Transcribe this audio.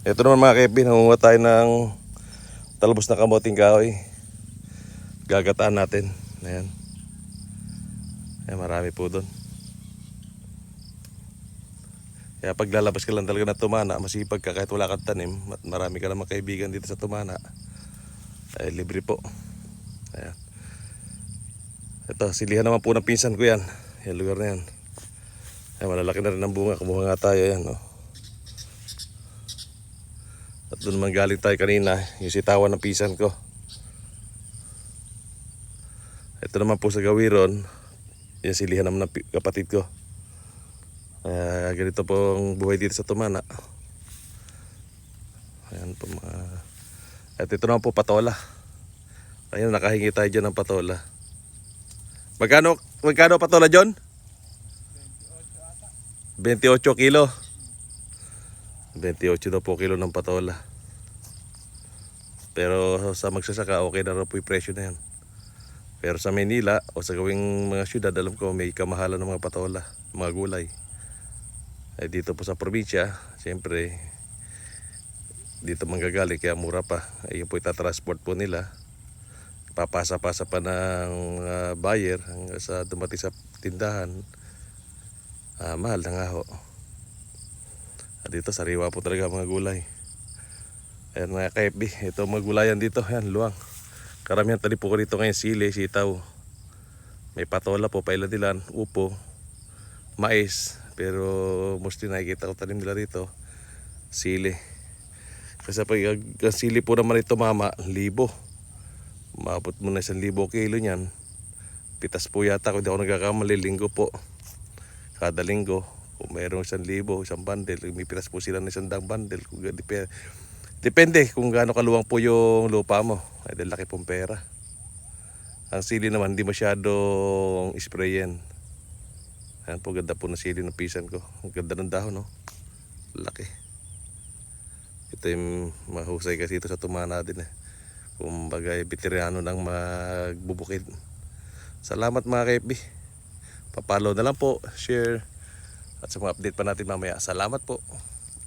Ito naman mga kaibigan, nangunguha tayo ng talbos na kamoting kahoy. Gagataan natin. Ayan. Ayan, marami po doon. Kaya pag lalabas ka lang talaga na tumana, masipag ka kahit wala kang tanim, at marami ka namang kaibigan dito sa tumana, ay libre po. Ayan. Ito, silihan naman po ng pinsan ko yan. Yan lugar na yan. Ay, malalaki na rin ang bunga. Kumuha nga tayo yan. Oh. At doon naman galing tayo kanina, yung sitawan ng pinsan ko. Ito naman po sa gawiron, yung silihan naman ng kapatid ko. Kaya ganito po ang buhay dito sa Tumana. Ayan po mga... At ito naman po patola. Ayun, nakahingi tayo dyan ng patola. Magkano, magkano patola, John? 28 kilo. 28 daw po kilo ng patola. Pero sa magsasaka, okay na raw po yung presyo na yan. Pero sa Manila o sa gawing mga syudad, alam ko may kamahalan ng mga patola, mga gulay. Ay dito po sa probinsya, siyempre, dito manggagaling kaya mura pa. Ay yun po itatransport po nila. Papasa-pasa pa ng ah, buyer hanggang sa dumating sa tindahan. Ah, mahal na nga ho. At dito sariwa po talaga mga gulay. Ayan mga KFB, ito mga gulayan dito, ayan luwang. Karamihan tali po ko dito ngayon sili, sitaw. May patola po, pailadilan, upo, mais. Pero mostly nakikita ko tanim nila rito, sili. Kasi pag sili po naman ito mama, libo. Maabot mo na isang libo kilo niyan. Pitas po yata kung di ako nagkakamali, linggo po. Kada linggo, kung mayroong isang libo, isang bundle, may pitas po sila ng isang daang bundle. Kung, dep- depende kung gaano kaluwang po yung lupa mo. Ay, laki pong pera. Ang sili naman, hindi masyadong sprayan. Ayan po, ganda po ng sili ng pisan ko. Ang ganda ng dahon, no? Laki. Ito yung mahusay kasi ito sa tumana din eh. Kung bagay, veterano ng magbubukid. Salamat mga kaibi. Papalo na lang po, share. At sa mga update pa natin mamaya. Salamat po.